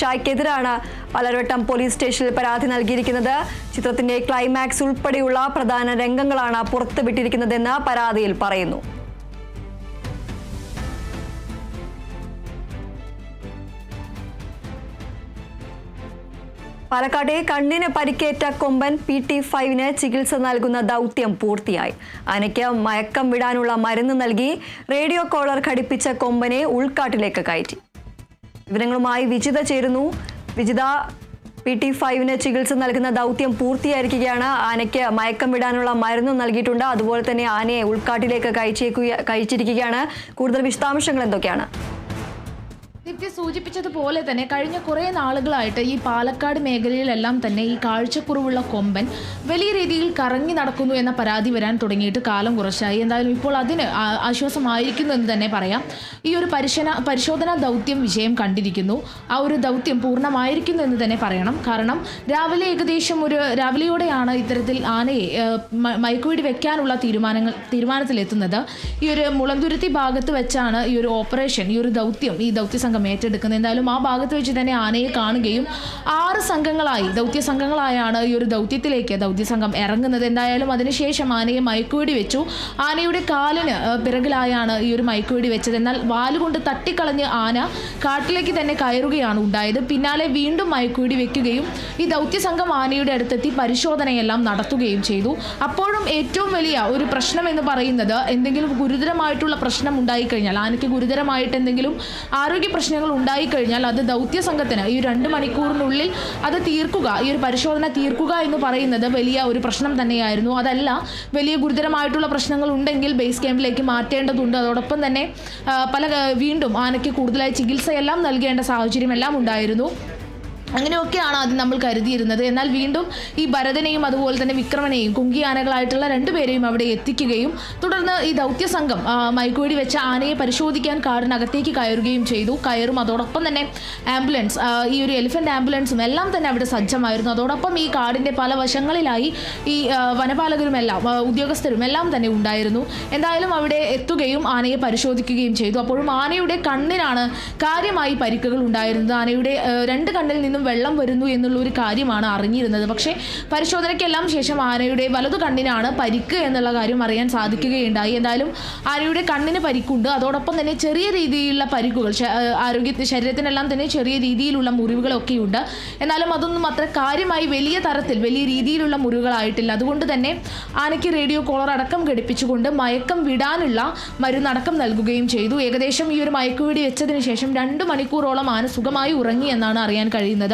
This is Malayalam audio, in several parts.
ഷായ്ക്കെതിരാണ് പലരവട്ടം പോലീസ് സ്റ്റേഷനിൽ പരാതി നൽകിയിരിക്കുന്നത്. ചിത്രത്തിന്റെ ക്ലൈമാക്സ് ഉൾപ്പെടെയുള്ള പ്രധാന രംഗങ്ങളാണ് പുറത്തുവിട്ടിരിക്കുന്നതെന്ന് പരാതിയിൽ പറയുന്നു. പാലക്കാട്ടെ കണ്ണിന് പരിക്കേറ്റ കൊമ്പൻ പി ടി ഫൈവിന് ചികിത്സ നൽകുന്ന ദൗത്യം പൂർത്തിയായി. ആനയ്ക്ക് മയക്കം വിടാനുള്ള മരുന്ന് നൽകി റേഡിയോ കോളർ ഘടിപ്പിച്ച കൊമ്പനെ ഉൾക്കാട്ടിലേക്ക് കയറ്റി. വിവരങ്ങളുമായി വിജിത ചേരുന്നു. വിജിത പി ടി ഫൈവിന് ചികിത്സ നൽകുന്ന ദൗത്യം പൂർത്തിയായിരിക്കുകയാണ്. ആനയ്ക്ക് മയക്കം വിടാനുള്ള മരുന്ന് നൽകിയിട്ടുണ്ട്. അതുപോലെ തന്നെ ആനയെ ഉൾക്കാട്ടിലേക്ക് കയച്ചേക്കുക കഴിച്ചിരിക്കുകയാണ് കൂടുതൽ വിശദാംശങ്ങൾ എന്തൊക്കെയാണ്? ദീപ്തി സൂചിപ്പിച്ചതുപോലെ തന്നെ കഴിഞ്ഞ കുറേ നാളുകളായിട്ട് ഈ പാലക്കാട് മേഖലയിലെല്ലാം തന്നെ ഈ കാഴ്ചക്കുറവുള്ള കൊമ്പൻ വലിയ രീതിയിൽ കറങ്ങി നടക്കുന്നു എന്ന പരാതി വരാൻ തുടങ്ങിയിട്ട് കാലം കുറച്ചായി. എന്തായാലും ഇപ്പോൾ അതിന് ആശ്വാസമായിരിക്കുന്നു എന്ന് തന്നെ പറയാം. ഈ ഒരു പരിശന പരിശോധനാ ദൗത്യം വിജയം കണ്ടിരിക്കുന്നു. ആ ഒരു ദൗത്യം പൂർണമായിരിക്കുന്നു എന്ന് തന്നെ പറയണം. കാരണം രാവിലെ ഏകദേശം ഒരു രാവിലെയോടെയാണ് ഇത്തരത്തിൽ ആനയെ മയക്കുവീട് വെക്കാനുള്ള തീരുമാനങ്ങൾ തീരുമാനത്തിലെത്തുന്നത്. ഈ ഒരു മുളന്തുരുത്തി ഭാഗത്ത് വെച്ചാണ് ഈ ഒരു ഓപ്പറേഷൻ ഈ ഒരു ദൗത്യം ഈ ദൗത്യ സംഘം ഏറ്റെടുക്കുന്നത്. എന്തായാലും ആ ഭാഗത്ത് വെച്ച് തന്നെ ആനയെ കാണുകയും ആറ് സംഘങ്ങളായി ദൗത്യ സംഘങ്ങളായാണ് ഈ ഒരു ദൗത്യത്തിലേക്ക് ദൗത്യ സംഘം ഇറങ്ങുന്നത്. എന്തായാലും അതിനുശേഷം ആനയെ മയക്കുവെടി വെച്ചു. ആനയുടെ കാലിന് പിറകിലായാണ് ഈ ഒരു മയക്കുവെടി വെച്ചത്. എന്നാൽ വാലുകൊണ്ട് തട്ടിക്കളഞ്ഞ് ആന കാട്ടിലേക്ക് തന്നെ കയറുകയാണ് ഉണ്ടായത്. പിന്നാലെ വീണ്ടും മയക്കുവെടി വെക്കുകയും ഈ ദൗത്യ സംഘം ആനയുടെ അടുത്തെത്തി പരിശോധനയെല്ലാം നടത്തുകയും ചെയ്തു. അപ്പോഴും ഏറ്റവും വലിയ ഒരു പ്രശ്നം എന്ന് പറയുന്നത് എന്തെങ്കിലും ഗുരുതരമായിട്ടുള്ള പ്രശ്നം ഉണ്ടായിക്കഴിഞ്ഞാൽ ആനയ്ക്ക് ഗുരുതരമായിട്ട് എന്തെങ്കിലും ആരോഗ്യ പ്രശ്നങ്ങൾ ഉണ്ടായിക്കഴിഞ്ഞാൽ അത് ദൗത്യ സംഘത്തിന് ഈ രണ്ട് മണിക്കൂറിനുള്ളിൽ അത് തീർക്കുക ഈ ഒരു പരിശോധന തീർക്കുക എന്ന് പറയുന്നത് വലിയ ഒരു പ്രശ്നം തന്നെയായിരുന്നു. അതല്ല വലിയ ഗുരുതരമായിട്ടുള്ള പ്രശ്നങ്ങൾ ഉണ്ടെങ്കിൽ ബേസ് ക്യാമ്പിലേക്ക് മാറ്റേണ്ടതുണ്ട്. അതോടൊപ്പം തന്നെ പല വീണ്ടും ആനയ്ക്ക് കൂടുതലായി ചികിത്സയെല്ലാം നൽകേണ്ട സാഹചര്യമെല്ലാം ഉണ്ടായിരുന്നു. അങ്ങനെയൊക്കെയാണ് ആദ്യം നമ്മൾ കരുതിയിരുന്നത്. എന്നാൽ വീണ്ടും ഈ ഭരതനെയും അതുപോലെ തന്നെ വിക്രമനെയും കുങ്കി ആനകളായിട്ടുള്ള രണ്ടുപേരെയും അവിടെ എത്തിക്കുകയും തുടർന്ന് ഈ ദൗത്യ സംഘം ആ, വെച്ച ആനയെ പരിശോധിക്കാൻ കാടിനകത്തേക്ക് കയറുകയും ചെയ്തു. കയറും. അതോടൊപ്പം തന്നെ ആംബുലൻസ് ഈ ഒരു എലിഫന്റ് ആംബുലൻസും എല്ലാം തന്നെ അവിടെ സജ്ജമായിരുന്നു. അതോടൊപ്പം ഈ കാടിന്റെ പല വശങ്ങളിലായി ഈ വനപാലകരും എല്ലാം ഉദ്യോഗസ്ഥരും എല്ലാം തന്നെ ഉണ്ടായിരുന്നു. എന്തായാലും അവിടെ എത്തുകയും ആനയെ പരിശോധിക്കുകയും ചെയ്തു. അപ്പോഴും ആനയുടെ കണ്ണിനാണ് കാര്യമായി പരിക്കുകൾ ഉണ്ടായിരുന്നത്. ആനയുടെ രണ്ട് കണ്ണിൽ നിന്നും വെള്ളം വരുന്നു എന്നുള്ള ഒരു കാര്യമാണ് അറിഞ്ഞിരുന്നത്. പക്ഷേ പരിശോധനയ്ക്കെല്ലാം ശേഷം ആനയുടെ വലതു കണ്ണിനാണ് പരിക്ക് എന്നുള്ള കാര്യം അറിയാൻ സാധിക്കുകയുണ്ടായി. എന്തായാലും ആനയുടെ കണ്ണിന് പരിക്കുണ്ട്. അതോടൊപ്പം തന്നെ ചെറിയ രീതിയിലുള്ള പരിക്കുകൾ ആരോഗ്യ ശരീരത്തിനെല്ലാം തന്നെ ചെറിയ രീതിയിലുള്ള മുറിവുകളൊക്കെ ഉണ്ട് എന്നാലും അതൊന്നും അത്ര കാര്യമായി വലിയ തരത്തിൽ വലിയ രീതിയിലുള്ള മുറിവുകളായിട്ടില്ല. അതുകൊണ്ട് തന്നെ ആനയ്ക്ക് റേഡിയോ കോളർ അടക്കം ഘടിപ്പിച്ചുകൊണ്ട് മയക്കം വിടാനുള്ള മരുന്നടക്കം നൽകുകയും ചെയ്തു. ഏകദേശം ഈ ഒരു മയക്കുവെടി വെച്ചതിന് ശേഷം രണ്ട് മണിക്കൂറോളം ആന സുഖമായി ഉറങ്ങി എന്നാണ് അറിയാൻ കഴിയുന്നത്.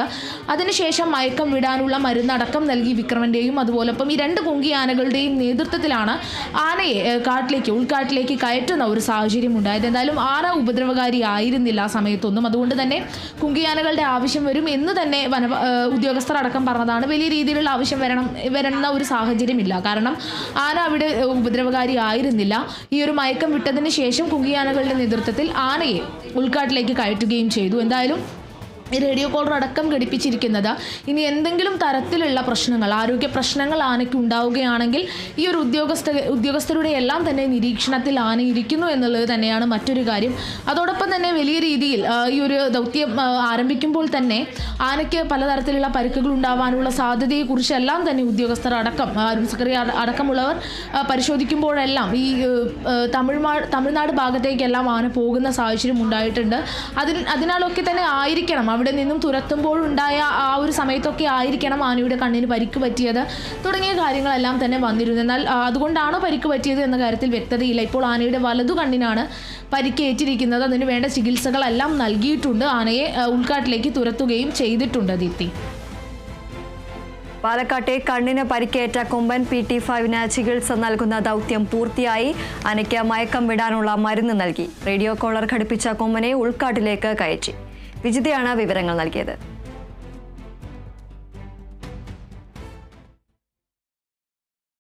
അതിനുശേഷം മയക്കം വിടാനുള്ള മരുന്നടക്കം നൽകി വിക്രമന്റെയും അതുപോലൊപ്പം ഈ രണ്ട് കുങ്കി ആനകളുടെയും നേതൃത്വത്തിലാണ് ആനയെ കാട്ടിലേക്ക് ഉൾക്കാട്ടിലേക്ക് കയറ്റുന്ന ഒരു സാഹചര്യം ഉണ്ടായത്. എന്തായാലും ആന ഉപദ്രവകാരി ആയിരുന്നില്ല ആ സമയത്തൊന്നും. അതുകൊണ്ട് തന്നെ കുങ്കിയാനകളുടെ ആവശ്യം വരും എന്ന് തന്നെ വന ഉദ്യോഗസ്ഥർ അടക്കം പറഞ്ഞതാണ്. വലിയ രീതിയിലുള്ള ആവശ്യം വരണം വരുന്ന ഒരു സാഹചര്യമില്ല. കാരണം ആന അവിടെ ഉപദ്രവകാരി ആയിരുന്നില്ല. ഈ ഒരു മയക്കം വിട്ടതിന് ശേഷം കുങ്കിയാനകളുടെ നേതൃത്വത്തിൽ ആനയെ ഉൾക്കാട്ടിലേക്ക് കയറ്റുകയും ചെയ്തു. എന്തായാലും ഈ റേഡിയോ കോളർ അടക്കം ഘടിപ്പിച്ചിരിക്കുന്നത്. ഇനി എന്തെങ്കിലും തരത്തിലുള്ള പ്രശ്നങ്ങൾ ആരോഗ്യ പ്രശ്നങ്ങൾ ആനയ്ക്ക് ഉണ്ടാവുകയാണെങ്കിൽ ഈ ഒരു ഉദ്യോഗസ്ഥ ഉദ്യോഗസ്ഥരുടെ എല്ലാം തന്നെ നിരീക്ഷണത്തിൽ ആന ഇരിക്കുന്നു എന്നുള്ളത് തന്നെയാണ് മറ്റൊരു കാര്യം. അതോടൊപ്പം തന്നെ വലിയ രീതിയിൽ ഈ ഒരു ദൗത്യം ആരംഭിക്കുമ്പോൾ തന്നെ ആനയ്ക്ക് പലതരത്തിലുള്ള പരുക്കുകൾ ഉണ്ടാവാനുള്ള സാധ്യതയെക്കുറിച്ചെല്ലാം തന്നെ ഉദ്യോഗസ്ഥർ അടക്കം അരുൺ സക്കറി അട- അടക്കമുള്ളവർ പരിശോധിക്കുമ്പോഴെല്ലാം ഈ തമിഴ്നാട് തമിഴ്നാട് ഭാഗത്തേക്കെല്ലാം ആന പോകുന്ന സാഹചര്യം ഉണ്ടായിട്ടുണ്ട്. അതിന് അതിനാലൊക്കെ തന്നെ ആയിരിക്കണം അവിടെ നിന്നും തുരത്തുമ്പോഴുണ്ടായ ആ ഒരു സമയത്തൊക്കെ ആയിരിക്കണം ആനയുടെ കണ്ണിന് പരിക്ക് പറ്റിയത്. തുടങ്ങിയ കാര്യങ്ങളെല്ലാം തന്നെ വന്നിരുന്നു. എന്നാൽ അതുകൊണ്ടാണോ പരിക്ക് പറ്റിയത് എന്ന കാര്യത്തിൽ വ്യക്തതയില്ല. ഇപ്പോൾ ആനയുടെ വലതു കണ്ണിനാണ് പരിക്കേറ്റിരിക്കുന്നത്. അതിന് വേണ്ട ചികിത്സകളെല്ലാം നൽകിയിട്ടുണ്ട്. ആനയെ ഉൾക്കാട്ടിലേക്ക് തുരത്തുകയും ചെയ്തിട്ടുണ്ട് ദീപ്തി. പാലക്കാട്ടെ കണ്ണിന് പരിക്കേറ്റ കൊമ്പൻ പി ടി ഫൈവിന് ചികിത്സ നൽകുന്ന ദൗത്യം പൂർത്തിയായി. അനയ്ക്ക് മയക്കം വിടാനുള്ള മരുന്ന് നൽകി. റേഡിയോ കോളർ ഘടിപ്പിച്ച കൊമ്പനെ ഉൾക്കാട്ടിലേക്ക് കയറ്റി. വിജിതയാണ് വിവരങ്ങൾ നൽകിയത്.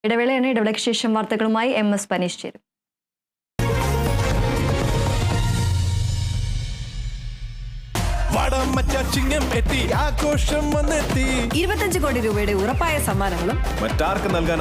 ഇടവേളയാണ് ഇടവേളയ്ക്ക് ശേഷം വാർത്തകളുമായി എം എസ് പനീഷ് ചേരും. ആഘോഷം വന്നെത്തി. ഇരുപത്തഞ്ച് കോടി രൂപയുടെ ഉറപ്പായ സമ്മാനങ്ങളും മറ്റാർക്ക് നൽകാൻ